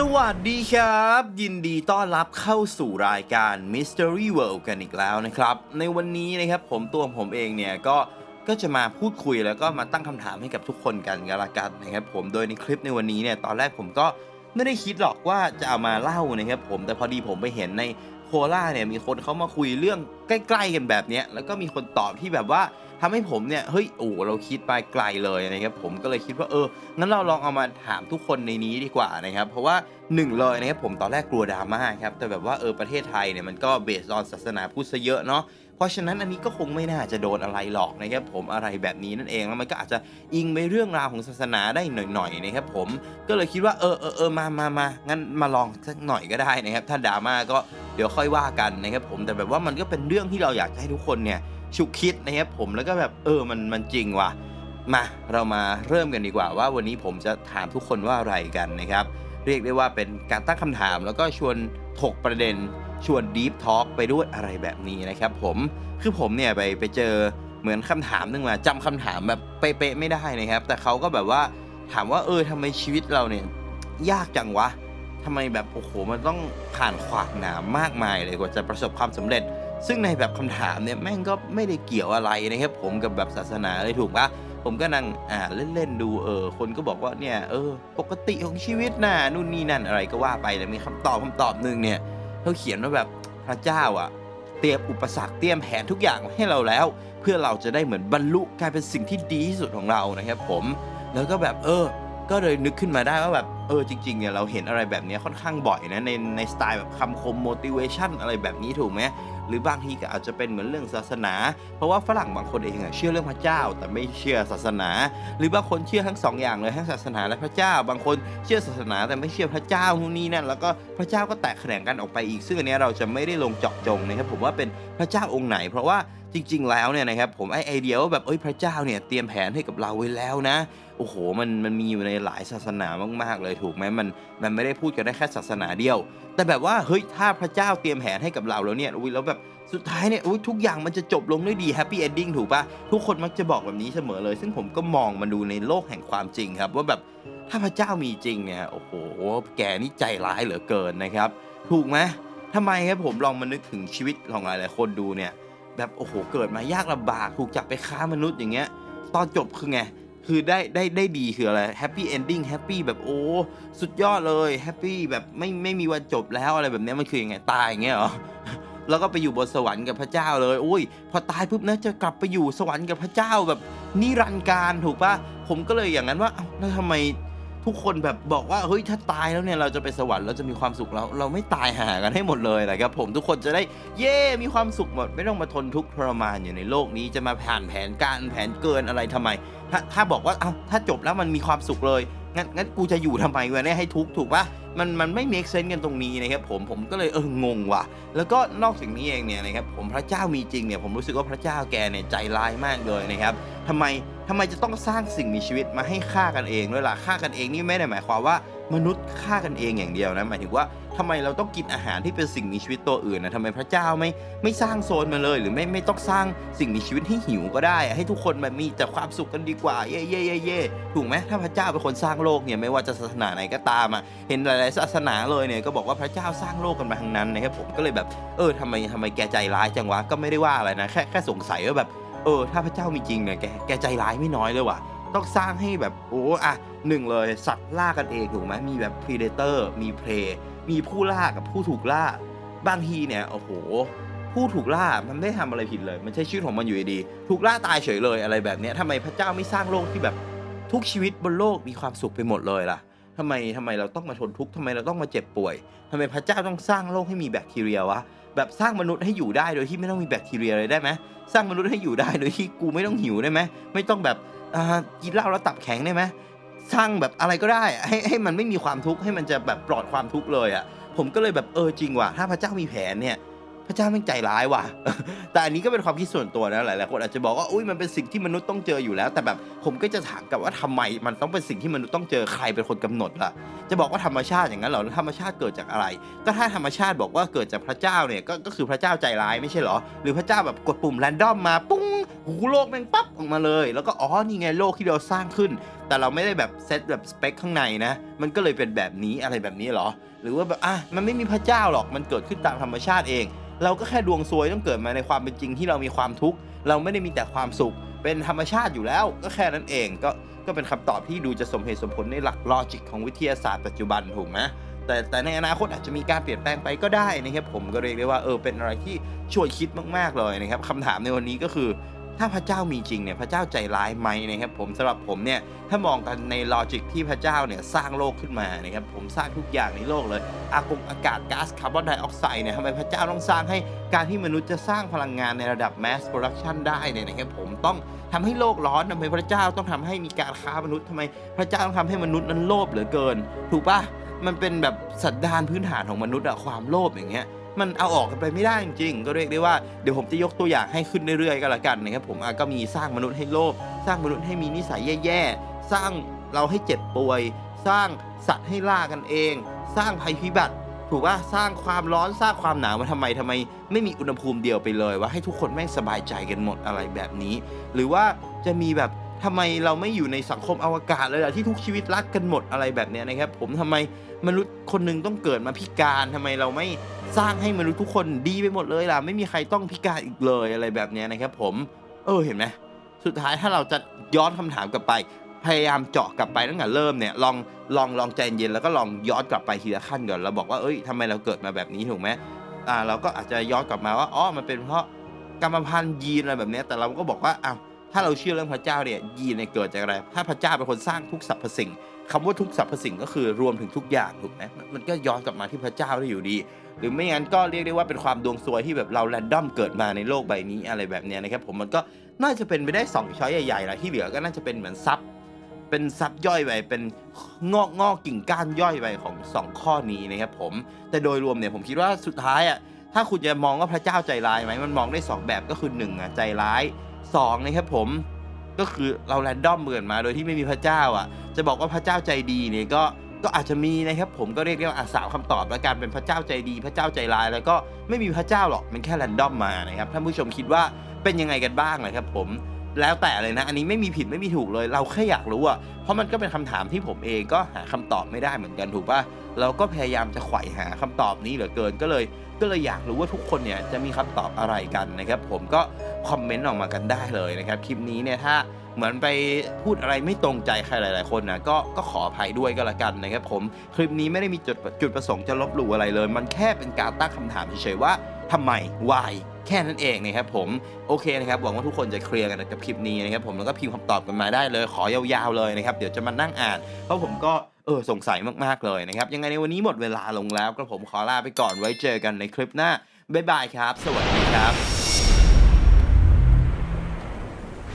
สวัสดีครับ ยินดีต้อนรับเข้าสู่รายการ Mystery World กันอีกแล้วนะครับ ในวันนี้นะครับผมตัวผมเองเนี่ยก็ก็จะมาพูดคุยแล้วก็มาตั้งคำถามให้กับทุกคนกันกันละกันนะครับผมโดยในคลิปในวันนี้เนี่ยตอนแรกผมก็ไม่ได้คิดหรอกว่าจะเอามาเล่านะครับผมแต่พอดีผมไปเห็นในโคล่าเนี่ยมีคนเขามาคุยเรื่องใกล้ ๆ กันแบบเนี้ยแล้วก็มีคนตอบที่แบบว่า ทำให้ผมเนี่ยเฮ้ยโอ้เราคิดไปไกลเลยนะครับผมก็เลยคิดว่าเอองั้นเราลองเอามาถามทุกคนในนี้ดีกว่านะครับเพราะว่าหนึ่งเลยนะครับผมตอนแรกกลัวดราม่าครับแต่แบบว่าเออประเทศไทยเนี่ยมันก็เบสออนศาสนาพุทธซะเยอะเนาะเพราะฉะนั้นอันนี้ก็คงไม่น่าจะโดนอะไรหรอกนะครับผมอะไรแบบนี้นั่นเองแล้วมันก็อาจจะอิงไปเรื่องราวของศาสนาได้หน่อยๆนะครับผมก็เลยคิดว่าเออเออเออมามามางั้นมาลองสักหน่อยก็ได้นะครับถ้าดราม่าก็เดี๋ยวค่อยว่ากันนะครับผมแต่แบบว่ามันก็เป็นเรื่องที่เราอยากให้ทุกคนเนี่ย ฉุกคิดนะครับผมแล้วก็แบบเออมันมันจริงว่ะมาเรามาเริ่มกันดีกว่าว่าวันนี้ผมจะถามทุกคนว่าอะไรกันนะครับ เรียกได้ว่าเป็นการตั้งคำถามแล้วก็ชวนถกประเด็น ชวนดีฟทอล์กไปด้วยอะไรแบบนี้นะครับผมคือผมเนี่ยไปไปเจอเหมือนคำถามหนึงมาจำคำถามแบบเป๊ะๆไม่ได้นะครับ แต่เขาก็แบบว่าถามว่าเออทำไมชีวิตเราเนี่ยยากจังวะทำไมแบบโอ้โหมันต้องผ่านขวากหนามมากมายเลยกว่าจะประสบความสำเร็จ ซึ่งในแบบคำถามเนี่ยแม่งก็ไม่ได้เกี่ยวอะไรนะครับผมกับแบบศาสนาเลยถูกปะผมก็นั่งอ่านเล่นๆดูเออคนก็บอกว่าเนี่ยเออ ปกติของชีวิตน่ะนู่นนี่นั่นอะไรก็ว่าไปแต่มีคำตอบคำตอบหนึ่งเนี่ยเขาเขียนว่าแบบพระเจ้าอะเตรียมอุปสรรคเตรียมแผนทุกอย่างให้เราแล้ว เพื่อเราจะได้เหมือนบรรลุกลายเป็นสิ่งที่ดีที่สุดของเรานะครับผมแล้วก็แบบเออ ก็เลยนึกขึ้นมาได้ว่าแบบเออจริงๆเนี่ยเราเห็นอะไรแบบนี้ค่อนข้างบ่อยนะในในสไตล์แบบคำคม motivation อะไรแบบนี้ถูกไหมหรือบางทีก็อาจจะเป็นเหมือนเรื่องศาสนา เพราะว่าฝรั่งบางคนเองอะเชื่อเรื่องพระเจ้า แต่ไม่เชื่อศาสนา หรือบางคนเชื่อทั้งสองอย่างเลยทั้งศาสนาและพระเจ้า บางคนเชื่อศาสนาแต่ไม่เชื่อพระเจ้านู่นนี่นั่นแล้วก็พระเจ้าก็แตกแขนงกันออกไปอีก ซึ่งอันนี้เราจะไม่ได้ลงเจาะจงนะครับผมว่าเป็นพระเจ้าองค์ไหน เพราะว่า จริง ๆ แล้วเนี่ยนะครับผมไอไอเดียว่าแบบเอ้ยพระเจ้าเนี่ยเตรียมแผนให้กับเราไว้แล้วนะโอ้โหมันมันมีอยู่ในหลายศาสนามาก ๆ เลยถูกไหมมันมันไม่ได้พูดกันได้แค่ศาสนาเดียว แต่แบบว่าเฮ้ยถ้าพระเจ้าเตรียมแผนให้กับเราแล้วเนี่ยอุ้ยแล้วแบบสุดท้ายเนี่ยอุ้ยทุกอย่างมันจะจบลงด้วยดีแฮปปี้เอนดิ้งถูกปะทุกคนมักจะบอกแบบนี้เสมอเลย ซึ่งผมก็มองมาดูในโลกแห่งความจริงครับ ว่าแบบถ้าพระเจ้ามีจริงเนี่ยโอ้โหแกนี่ใจร้ายเหลือเกินนะครับ ถูกไหมทำไมครับผมลองมานึกถึงชีวิตของหลายๆคนดูเนี่ย แบบโอ้โหเกิดมายากลำบากถูกจับไปค้ามนุษย์อย่างเงี้ย ตอนจบคือไง คือได้ได้ได้ดีคืออะไรแฮปปี้เอนดิ้งแฮปปี้แบบโอ้สุดยอดเลยแฮปปี้แบบไม่ไม่มีวันจบแล้วอะไรแบบเนี้ยมันคือยังไงตายอย่างเงี้ยหรอแล้วก็ไปอยู่บนสวรรค์กับพระเจ้าเลย อุ้ย พอตายปุ๊บนะจะกลับไปอยู่สวรรค์กับพระเจ้าแบบนิรันดร์การถูกปะผมก็เลยอย่างนั้นว่าเอ้าแล้วทำไม ทุกคนแบบบอกว่าเฮ้ยถ้าตายแล้วเนี่ยเราจะไปสวรรค์เราจะมีความสุขแล้ว เราไม่ตายหากันให้หมดเลยนะครับผมทุกคนจะได้เย่มีความสุขหมด ไม่ต้องมาทนทุกข์ทรมานอยู่ในโลกนี้จะมาผ่านแผนการแผนเกินอะไรทำไม ถ้าถ้าบอกว่าเอ้าถ้าจบแล้วมันมีความสุขเลยงั้นงั้นกูจะอยู่ทำไมวะเนี่ยให้ทุกข์ถูกปะมันมันไม่ make sense กันตรงนี้นะครับผมผมก็เลยเอองงว่ะ แล้วก็นอกจากนี้เองเนี่ยนะครับผมพระเจ้ามีจริงเนี่ยผมรู้สึกว่าพระเจ้าแกเนี่ยใจร้ายมากเลยนะครับทำไม ทำไมจะต้องสร้างสิ่งมีชีวิตมาให้ฆ่ากันเองด้วยล่ะฆ่ากันเองนี่ไม่ได้หมายความว่ามนุษย์ฆ่ากันเองอย่างเดียวนะหมายถึงว่าทำไมเราต้องกินอาหารที่เป็นสิ่งมีชีวิตตัวอื่นนะทำไมพระเจ้าไม่ไม่สร้างโซนมาเลย หรือไม่ไม่ต้องสร้างสิ่งมีชีวิตให้หิวก็ได้อะให้ทุกคนแบบมีแต่ความสุขกันดีกว่าเย่เย่เย่เย่ถูกไหมถ้าพระเจ้าเป็นคนสร้างโลกเนี่ยไม่ว่าจะศาสนาไหนก็ตามอะเห็นหลายๆศาสนาเลยเนี่ยก็บอกว่าพระเจ้าสร้างโลกกันมาทั้งนั้นนะครับผมก็เลยแบบเออทำไมทำไมแกใจร้ายจังวะก็ไม่ได้ว่าอะไรนะแค่แค่สงสัยว่าแบบ เออ ถ้าพระเจ้ามีจริงเนี่ยแกแกใจร้ายไม่น้อยเลยว่ะ ต้องสร้างให้แบบโอ้อะหนึ่งเลยสัตว์ล่ากันเองถูกไหมมีแบบ predator มีเพลมีผู้ล่ากับผู้ถูกล่า บางทีเนี่ยโอ้โห ผู้ถูกล่ามันไม่ได้ทำอะไรผิดเลย มันใช้ชีวิตของมันอยู่ดีถูกล่าตายเฉยเลยอะไรแบบเนี้ยทำไมพระเจ้าไม่สร้างโลกที่แบบทุกชีวิตบนโลกมีความสุขไปหมดเลยล่ะทำไมทำไมเราต้องมาทนทุกข์ทำไมเราต้องมาเจ็บป่วยทำไมพระเจ้าต้องสร้างโลกให้มีแบคทีเรียวะ แบบสร้างมนุษย์ให้อยู่ได้โดยที่ไม่ต้องมีแบคทีเรียเลยได้ไหมสร้างมนุษย์ให้อยู่ได้โดยที่กูไม่ต้องหิวได้ไหมไม่ต้องแบบอ่ากินเหล้าแล้วตับแข็งได้ไหมสร้างแบบอะไรก็ได้ให้ให้มันไม่มีความทุกข์ให้มันจะแบบปลอดความทุกข์เลยอะผมก็เลยแบบเออจริงว่ะถ้าพระเจ้ามีแผนเนี่ย พระเจ้าแม่งใจร้ายว่ะ แต่อันนี้ก็เป็นความคิดส่วนตัวนะหลายๆคนอาจจะบอกว่าอุ้ยมันเป็นสิ่งที่มนุษย์ต้องเจออยู่แล้ว แต่แบบผมก็จะถามกับว่าทำไมมันต้องเป็นสิ่งที่มนุษย์ต้องเจอใครเป็นคนกำหนดล่ะ จะบอกว่าธรรมชาติอย่างนั้นเหรอแล้วธรรมชาติเกิดจากอะไร ก็ถ้าธรรมชาติบอกว่าเกิดจากพระเจ้าเนี่ยก็ก็คือพระเจ้าใจร้ายไม่ใช่เหรอ หรือพระเจ้าแบบกดปุ่มแรนดอมมาปุ้ง หูโลกแม่งปั๊บออกมาเลย แล้วก็อ๋อนี่ไงโลกที่เราสร้างขึ้น แต่เราไม่ได้แบบเซตแบบสเปคข้างในนะ มันก็เลยเป็นแบบนี้อะไรแบบนี้หรอ หรือว่าแบบอะมันไม่มีพระเจ้าหรอกมันเกิดขึ้นตามธรรมชาติเอง เราก็แค่ดวงซวยต้องเกิดมาในความเป็นจริงที่เรามีความทุกข์เราไม่ได้มีแต่ความสุข เป็นธรรมชาติอยู่แล้ว ก็แค่นั้นเองก็ก็เป็นคำตอบที่ดูจะสมเหตุสมผลในหลักลอจิกของวิทยาศาสตร์ปัจจุบันถูกไหมแต่แต่ในอนาคตอาจจะมีการเปลี่ยนแปลงไปก็ได้นะครับผมก็เรียกได้ว่าเออเป็นอะไรที่ชวนคิดมากๆเลยนะครับคำถามในวันนี้ก็คือ ถ้าพระเจ้ามีจริงเนี่ยพระเจ้าใจร้ายไหมนะครับผมสำหรับผมเนี่ยถ้ามองกันในลอจิกที่พระเจ้าเนี่ยสร้างโลกขึ้นมานะครับผมสร้างทุกอย่างในโลกเลยอากงอากาศก๊าซคาร์บอนไดออกไซด์เนี่ยทำไมพระเจ้าต้องสร้างให้การที่มนุษย์จะสร้างพลังงานในระดับ mass production ได้เนี่ยนะครับผมต้องทำให้โลกร้อนทำไมพระเจ้าต้องทำให้มีการค้ามนุษย์ทำไมพระเจ้าต้องทำให้มนุษย์นั้นโลภเหลือเกิน ถูกปะมันเป็นแบบสันดานพื้นฐานของมนุษย์อะความโลภอย่างเงี้ย มันเอาออกกันไปไม่ได้จริงๆ ก็เรียกได้ว่าเดี๋ยวผมจะยกตัวอย่างให้ขึ้นเรื่อยๆก็แล้วกันนะครับผมอะก็มีสร้างมนุษย์ให้โลภสร้างมนุษย์ให้มีนิสัยแย่ๆ สร้างเราให้เจ็บป่วย สร้างสัตว์ให้ล่ากันเอง สร้างภัยพิบัติ ถูกว่าสร้างความร้อนสร้างความหนาวมาทำไมทำไม ไม่มีอุณหภูมิเดียวไปเลย ว่าให้ทุกคนแม่งสบายใจกันหมดอะไรแบบนี้ หรือว่าจะมีแบบ ทำไมเราไม่อยู่ในสังคมอวกาศเลยล่ะที่ทุกชีวิตรักกันหมดอะไรแบบเนี้ยนะครับ ผมทำไมมนุษย์คนหนึ่งต้องเกิดมาพิการทำไมเราไม่สร้างให้มนุษย์ทุกคนดีไปหมดเลยล่ะไม่มีใครต้องพิการอีกเลยอะไรแบบเนี้ยนะครับ ผม เออเห็นไหมสุดท้ายถ้าเราจะย้อนคำถามกลับไป พยายามเจาะกลับไปตั้งแต่เริ่มเนี่ยลองลองลองใจเย็นแล้วก็ลองย้อนกลับไปทีละขั้นก่อนเราบอกว่าเอ้ยทำไมเราเกิดมาแบบนี้ถูกไหมอ่าเราก็อาจจะย้อนกลับมาว่าอ๋อมันเป็นเพราะกรรมพันธุ์ยีนอะไรแบบนี้แต่เราก็บอกว่าอ้าว ถ้าเราเชื่อเรื่องพระเจ้าเนี่ยยีนเนี่ยเกิดจากอะไร ถ้าพระเจ้าเป็นคนสร้างทุกสรรพสิ่งคำว่าทุกสรรพสิ่งก็คือรวมถึงทุกอย่างถูกไหมมันก็ย้อนกลับมาที่พระเจ้าได้อยู่ดี หรือไม่งั้นก็เรียกได้ว่าเป็นความดวงซวยที่แบบเราแรนดอมเกิดมาในโลกใบนี้อะไรแบบเนี้ยนะครับผมมันก็น่าจะเป็นไปได้สองช้อยใหญ่ๆละที่เหลือก็น่าจะเป็นเหมือนซับเป็นซับย่อยไปเป็นงอกงอกกิ่งก้านย่อยไปของสองข้อนี้นะครับผมแต่โดยรวมเนี่ยผมคิดว่าสุดท้ายอะถ้าคุณจะมองว่าพระเจ้าใจร้ายไหมมันมองได้สองแบบก็คือหนึ่งอะใจร้าย สองนะครับผมก็คือเราแรนดอมเกิดมาโดยที่ไม่มีพระเจ้าอะ จะบอกว่าพระเจ้าใจดีเนี่ยก็ก็อาจจะมีนะครับผมก็เรียกได้ว่าอะสาวคำตอบและการเป็นพระเจ้าใจดี พระเจ้าใจร้าย แล้วก็ไม่มีพระเจ้าหรอกมันแค่แรนดอมมานะครับท่านผู้ชมคิดว่าเป็นยังไงกันบ้างนะครับผม แล้วแต่เลยนะ อันนี้ไม่มีผิดไม่มีถูกเลย เราแค่อยากรู้อะเพราะมันก็เป็นคำถามที่ผมเองก็หาคำตอบไม่ได้เหมือนกันถูกปะเราก็พยายามจะไขว่หาคำตอบนี้เหลือเกินก็เลย ก็เลยอยากรู้ว่าทุกคนเนี่ยจะมีคำตอบอะไรกันนะครับผมก็คอมเมนต์ออกมากันได้เลยนะครับคลิปนี้เนี่ยถ้าเหมือนไปพูดอะไรไม่ตรงใจใครหลาย ๆ คนนะก็ก็ขออภัยด้วยก็แล้วกันนะครับผมคลิปนี้ไม่ได้มีจุดจุดประสงค์จะลบหลู่อะไรเลย มันแค่เป็นการตั้งคำถามเฉยๆว่าทำไม why แค่นั้นเองนะครับผมโอเคนะครับหวังว่าทุกคนจะเคลียร์กันกับคลิปนี้นะครับผมแล้วก็พิมพ์คำตอบกันมาได้เลย ขอยาวๆเลยนะครับเดี๋ยวจะมานั่งอ่าน เพราะผมก็เออสงสัยมากๆเลยนะครับ ยังไงในวันนี้หมดเวลาลงแล้วก็ผมขอลาไปก่อนไว้เจอกันในคลิปหน้าบ๊ายบายครับ สวัสดีครับ